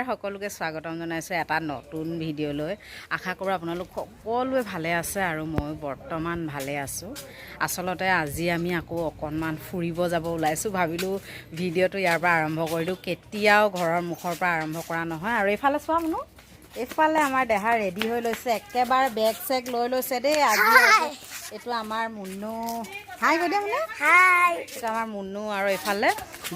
নমস্কাৰ সকলোকে স্বাগতম জনাইছোঁ এটা নতুন ভিডিঅ'লৈ। আশা কৰোঁ আপোনালোক সকলোৱে ভালে আছে আৰু মই বৰ্তমান ভালে আছোঁ। আচলতে আজি আমি আকৌ অকণমান ফুৰিব যাব ওলাইছোঁ। ভাবিলোঁ ভিডিঅ'টো ইয়াৰ পৰা আৰম্ভ কৰি দিওঁ। কেতিয়াও ঘৰৰ মুখৰ পৰা আৰম্ভ কৰা নহয়। আৰু এইফালে চোৱা শুনো এইফালে আমাৰ দেহা ৰেডি হৈ লৈছে। একেবাৰে বেগ চেগ লৈ লৈছে দেই। আজি এইটো আমাৰ মুনু হাই কৈ দিয়া মানে হাই এইটো আমাৰ মুনু আৰু এইফালে।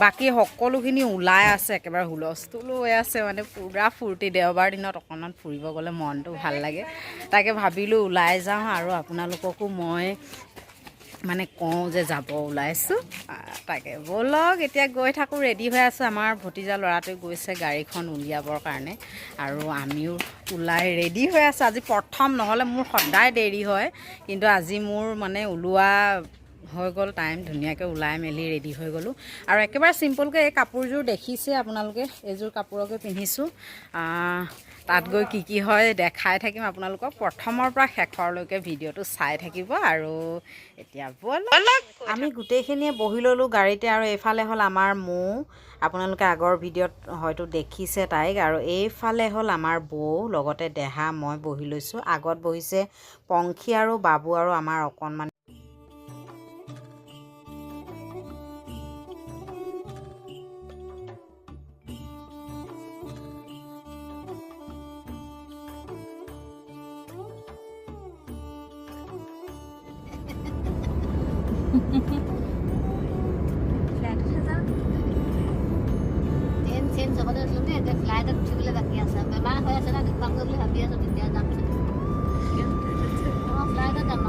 বাকী সকলোখিনি ওলাই আছে একেবাৰে হুলস্থুলো হৈ আছে মানে পূৰা ফূৰ্তি। দেওবাৰ দিনত অকণমান ফুৰিব গ'লে মনটো ভাল লাগে। তাকে ভাবিলোঁ ওলাই যাওঁ আৰু আপোনালোককো মই মানে কওঁ যে যাব ওলাইছোঁ। তাকে ব'লক এতিয়া গৈ থাকোঁ ৰেডি হৈ আছোঁ। আমাৰ ভতিজা ল'ৰাটোৱে গৈছে গাড়ীখন উলিয়াবৰ কাৰণে। আৰু আমিও ওলাই ৰেডি হৈ আছোঁ। আজি প্ৰথম নহ'লে মোৰ সদায় দেৰি হয়। কিন্তু আজি মোৰ মানে ওলোৱা হৈ গ'ল টাইম ধুনীয়াকৈ ওলাই মেলি ৰেডি হৈ গ'লোঁ। আৰু একেবাৰে চিম্পুলকৈ এই কাপোৰযোৰ দেখিছে আপোনালোকে এইযোৰ কাপোৰকে পিন্ধিছোঁ। তাত গৈ কি কি হয় দেখাই থাকিম আপোনালোকক। প্ৰথমৰ পৰা শেষৰলৈকে ভিডিঅ'টো চাই থাকিব আৰু এতিয়া ব'লক। আমি গোটেইখিনিয়ে বহি ল'লোঁ গাড়ীতে আৰু এইফালে হ'ল আমাৰ মৌ। আপোনালোকে আগৰ ভিডিঅ'ত হয়তো দেখিছে তাইক। আৰু এইফালে হ'ল আমাৰ বৌ লগতে দেহা মই বহি লৈছোঁ। আগত বহিছে পংখী আৰু বাবু আৰু আমাৰ অকণমান ট্ৰেইন চেইন চবতে আছিলোঁ দেই এতিয়া ফ্লাইটত উঠিবলৈ বাকী আছে বেমাৰ হৈ আছে না দেখুৱামগৈ বুলি ভাবি আছোঁ তেতিয়া যাম চাগে অঁ ফ্লাইটত যাম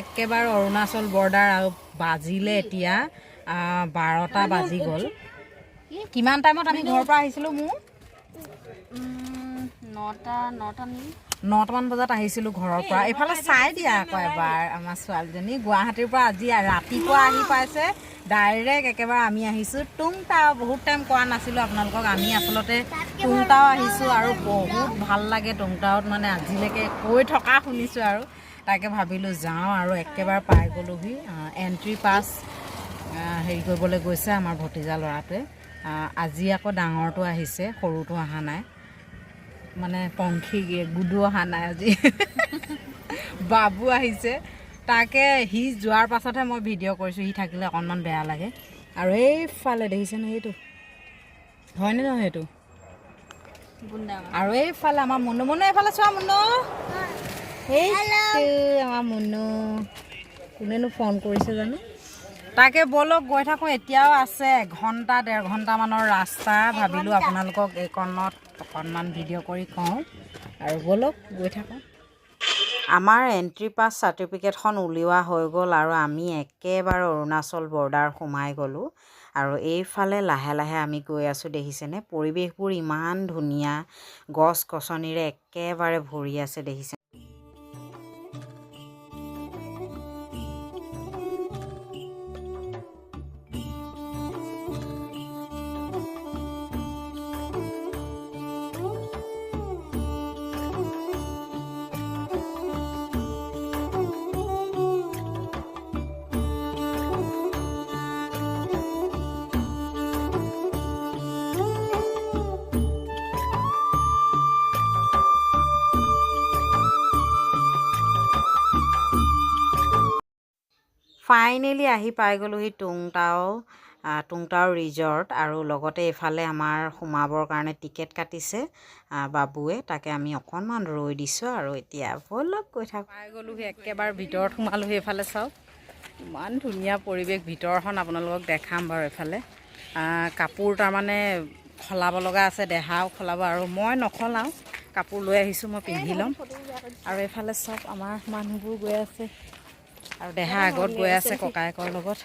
একেবাৰে অৰুণাচল বৰ্ডাৰ আৰু বাজিলে এতিয়া বাৰটা বাজি গ'ল। কিমান টাইমত আমি ঘৰৰ পৰা আহিছিলোঁ মোৰ? নটা নটা নেকি নটামান বজাত আহিছিলোঁ ঘৰৰ পৰা। এইফালে চাই দিয়া আকৌ এবাৰ আমাৰ ছোৱালীজনী। গুৱাহাটীৰ পৰা আজি ৰাতিপুৱা আহি পাইছে। ডাইৰেক্ট একেবাৰে আমি আহিছোঁ। টুংটাও বহুত টাইম কোৱা নাছিলোঁ আপোনালোকক। আমি আচলতে টুংটাও আহিছোঁ আৰু বহুত ভাল লাগে টুংটাওত মানে আজিলৈকে কৈ থকা শুনিছোঁ আৰু। তাকে ভাবিলোঁ যাওঁ আৰু একেবাৰে পাই গ'লোহি। এণ্ট্ৰি পাছ হেৰি কৰিবলৈ গৈছে আমাৰ ভতিজা ল'ৰাটোৱে। আজি আকৌ ডাঙৰটো আহিছে সৰুটো অহা নাই। মানে পংখী গুডু অহা নাই আজি। বাবু আহিছে। তাকে সি যোৱাৰ পাছতহে মই ভিডিঅ' কৰিছোঁ সি থাকিলে অকণমান বেয়া লাগে। আৰু এইফালে দেখিছেনে সেইটো? হয়নে নহয় সেইটো? আৰু এইফালে আমাৰ মুনু মুনু এইফালে চোৱা মুনু। সেইটো আমাৰ মুনু। কোনেনো ফোন কৰিছে জানো? তাকে ব'লক গৈ থাকোঁ এতিয়াও আছে এঘণ্টা ডেৰ ঘণ্টামানৰ ৰাস্তা। ভাবিলোঁ আপোনালোকক এইকণত অকণমান ভিডিঅ' কৰি কওঁ। আৰু ব'লক গৈ থাকোঁ। আমাৰ এণ্ট্ৰি পাছ চাৰ্টিফিকেটখন উলিওৱা হৈ গ'ল আৰু আমি একেবাৰে অৰুণাচল বৰ্ডাৰ সোমাই গ'লোঁ। আৰু এইফালে লাহে লাহে আমি গৈ আছোঁ দেখিছেনে? পৰিৱেশবোৰ ইমান ধুনীয়া গছ গছনিৰে একেবাৰে ভৰি আছে দেখিছে ফাইনেলি আহি পাই গ'লোহি টুংটাও টুংটাও ৰিজৰ্ট আৰু লগতে এইফালে আমাৰ সোমাবৰ কাৰণে টিকেট কাটিছে বাবুৱে, তাকে আমি অকণমান ৰৈ দিছোঁ আৰু এতিয়া ব'লক গৈ থাকোঁ। পাই গ'লোহি একেবাৰে ভিতৰত সোমালোহি এইফালে চাওক, ইমান ধুনীয়া পৰিৱেশ ভিতৰখন আপোনালোকক দেখাম বাৰু এইফালে কাপোৰ তাৰমানে সলাব লগা আছে, দেহাও সলাব আৰু মই নসলাওঁ, কাপোৰ লৈ আহিছোঁ, মই পিন্ধি ল'ম। আৰু এইফালে চব আমাৰ মানুহবোৰ গৈ আছে। আৰু দেহা আগত গৈ আছে ককায়েকৰ লগত।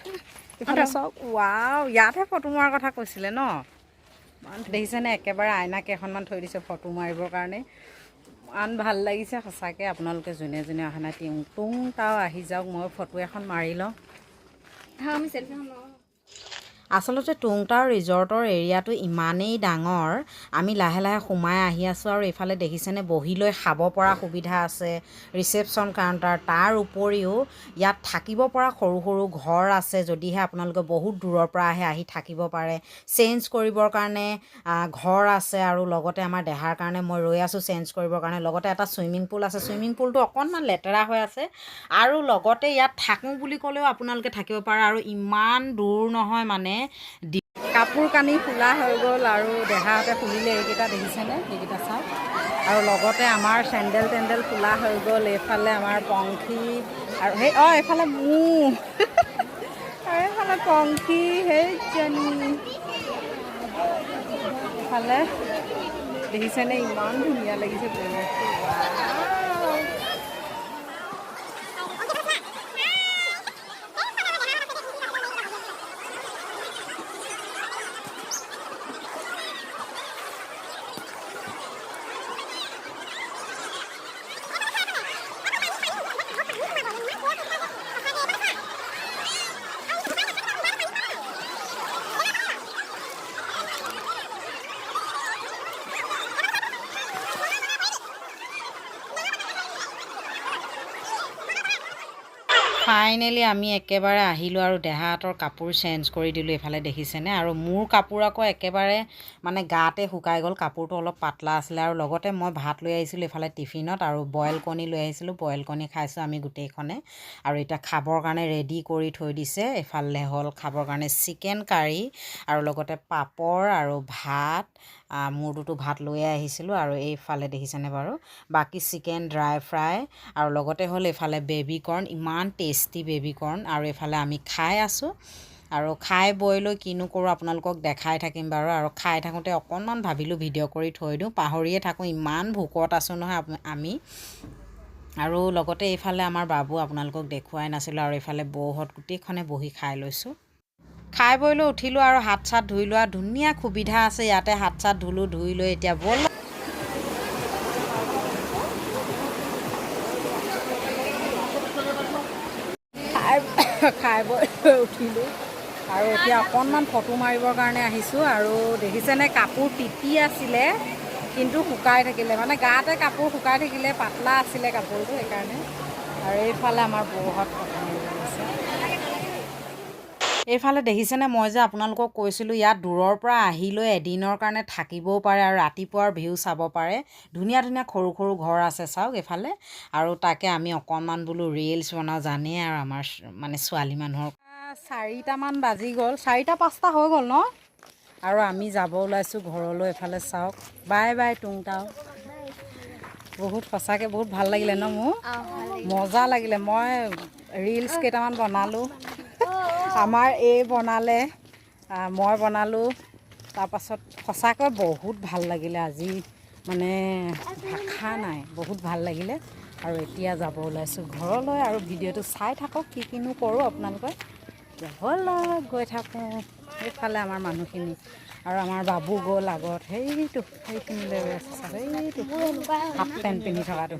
ৱাও ইয়াতহে ফটো মৰাৰ কথা কৈছিলে ন? দেখিছেনে একেবাৰে আইনা কেইখনমান থৈ দিছে ফটো মাৰিবৰ কাৰণে। ইমান ভাল লাগিছে সঁচাকৈ আপোনালোকে যোনে যোনে অহা নাই টিং টুং তাও আহি যাওক মই ফটো এখন মাৰি লওঁ। আচলতে টুংটাও ৰিজৰ্টৰ এৰিয়াটো ইমানেই ডাঙৰ। আমি লাহে লাহে সোমাই আহি আছোঁ আৰু এইফালে দেখিছেনে বহি লৈ খাব পৰা সুবিধা আছে ৰিচেপশ্যন কাউণ্টাৰ। তাৰ উপৰিও ইয়াত থাকিব পৰা সৰু সৰু ঘৰ আছে যদিহে আপোনালোকে বহুত দূৰৰ পৰা আহে আহি থাকিব পাৰে। চেঞ্জ কৰিবৰ কাৰণে ঘৰ আছে আৰু লগতে আমাৰ দেহাৰ কাৰণে মই ৰৈ আছোঁ চেঞ্জ কৰিবৰ কাৰণে। লগতে এটা ছুইমিং পুল আছে ছুইমিং পুলটো অকণমান লেতেৰা হৈ আছে। আৰু লগতে ইয়াত থাকোঁ বুলি ক'লেও আপোনালোকে থাকিব পাৰে আৰু ইমান দূৰ নহয় মানে কাপোৰ কানি খোলা হৈ গ'ল আৰু দেহাহঁতে খুলিলে এইকেইটা দেখিছেনে? এইকেইটা চাওক। আৰু লগতে আমাৰ চেণ্ডেল টেণ্ডেল খোলা হৈ গ'ল এইফালে আমাৰ পংখী আৰু সেই অঁ এইফালে মোৰ আৰু এইফালে পংখী সেই এইফালে দেখিছেনে? ইমান ধুনীয়া লাগিছে পৰিৱেশটো। ফাইনেলি আমি একেবাৰে আহিলোঁ আৰু দেহাহঁতৰ কাপোৰ চেঞ্জ কৰি দিলোঁ এইফালে দেখিছেনে? আৰু মোৰ কাপোৰ আকৌ একেবাৰে মানে গাতে শুকাই গ'ল। কাপোৰটো অলপ পাতলা আছিলে আৰু লগতে মই ভাত লৈ আহিছিলোঁ এইফালে টিফিনত আৰু বইল কণী লৈ আহিছিলোঁ। বইল কণী খাইছোঁ আমি গোটেইখনে। আৰু এতিয়া খাবৰ কাৰণে ৰেডি কৰি থৈ দিছে এইফালে হ'ল খাবৰ কাৰণে চিকেন কাৰী আৰু লগতে পাপৰ আৰু ভাত। মোৰটোতো ভাত লৈয়ে আহিছিলোঁ আৰু এইফালে দেখিছেনে বাৰু? বাকী চিকেন ড্ৰাই ফ্ৰাই আৰু লগতে হ'ল এইফালে বেবী কৰ্ণ ইমান টেষ্টি বেবী কৰ্ণ আৰু এইফালে আমি খাই আছোঁ। আৰু খাই বৈ লৈ কিনো কৰোঁ, আপোনালোকক দেখাই থাকিম বাৰু। আৰু খাই থাকোঁতে অকণমান ভাবিলোঁ ভিডিঅ' কৰি থৈ দিওঁ। পাহৰিয়ে থাকোঁ, ইমান ভোকত আছোঁ নহয় আমি। আৰু লগতে এইফালে আমাৰ বাবু আপোনালোকক দেখুৱাই নাছিলোঁ আৰু এইফালে বৌহঁত গোটেইখনে বহি খাই লৈছোঁ। খাই বৈ লৈ উঠিলোঁ আৰু হাত চাত ধুই লোৱা, ধুনীয়া সুবিধা আছে। ইয়াতে হাত চাত ধুলোঁ, ধুই লৈ এতিয়া ব'ল। খাই বৈ উঠিলোঁ। আৰু এতিয়া অকণমান ফটো মাৰিবৰ কাৰণে আহিছোঁ আৰু দেখিছেনে কাপোৰ তিতি আছিলে কিন্তু শুকাই থাকিলে। মানে গাতে কাপোৰ শুকাই থাকিলে পাতলা আছিলে কাপোৰটো সেইকাৰণে। আৰু এইফালে আমাৰ বৌহঁত গৈছে এইফালে দেখিছেনে মই যে আপোনালোকক কৈছিলোঁ ইয়াত দূৰৰ পৰা আহি লৈ এদিনৰ কাৰণে থাকিবও পাৰে আৰু ৰাতিপুৱাৰ ভিউ চাব পাৰে। ধুনীয়া ধুনীয়া সৰু সৰু ঘৰ আছে চাওক এইফালে। আৰু তাকে আমি অকণমান বোলো ৰিলচ বনাওঁ জানেই আৰু আমাৰ মানে ছোৱালী মানুহৰ চাৰিটামান বাজি গ'ল। চাৰিটা পাঁচটা হৈ গ'ল ন? আৰু আমি যাব ওলাইছোঁ ঘৰলৈ এইফালে চাওক। বাই বাই টুংটাও বহুত সঁচাকৈ বহুত ভাল লাগিলে ন মোৰ? মজা লাগিলে। মই ৰিলচ কেইটামান বনালোঁ। আমাৰ এই বনালে মই বনালোঁ তাৰপাছত সঁচাকৈ বহুত ভাল লাগিলে আজি মানে ভাষা নাই বহুত ভাল লাগিলে আৰু এতিয়া যাব ওলাইছোঁ ঘৰলৈ আৰু ভিডিঅ'টো চাই থাকক কি কিনো কৰোঁ আপোনালোকে ঘৰলৈ গৈ থাকোঁ সেইফালে আমাৰ মানুহখিনি আৰু আমাৰ বাবু গ'ল আগত সেইটো সেইখিনিলৈ ৰৈ আছে সেইটো হাফ পেণ্ট পিন্ধি থকাটো।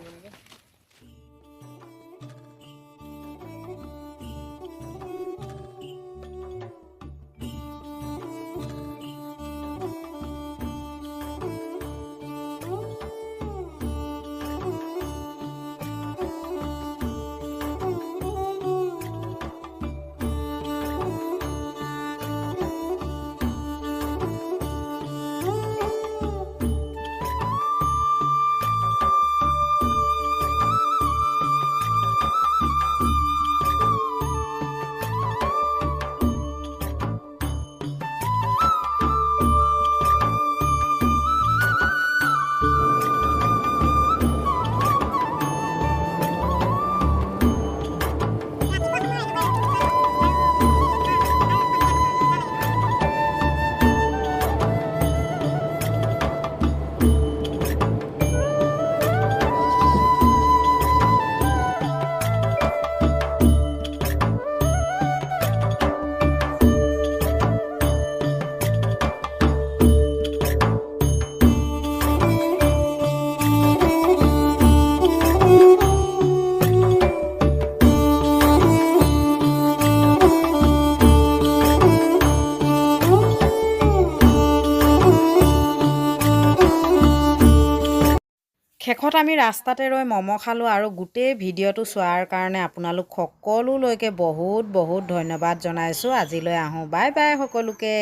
শেষত আমি ৰাস্তাতে ৰৈ ম'ম' খালোঁ আৰু গোটেই ভিডিঅ'টো চোৱাৰ কাৰণে আপোনালোক সকলোলৈকে বহুত বহুত ধন্যবাদ জনাইছোঁ। আজিলৈ আহোঁ। বাই বাই সকলোকে।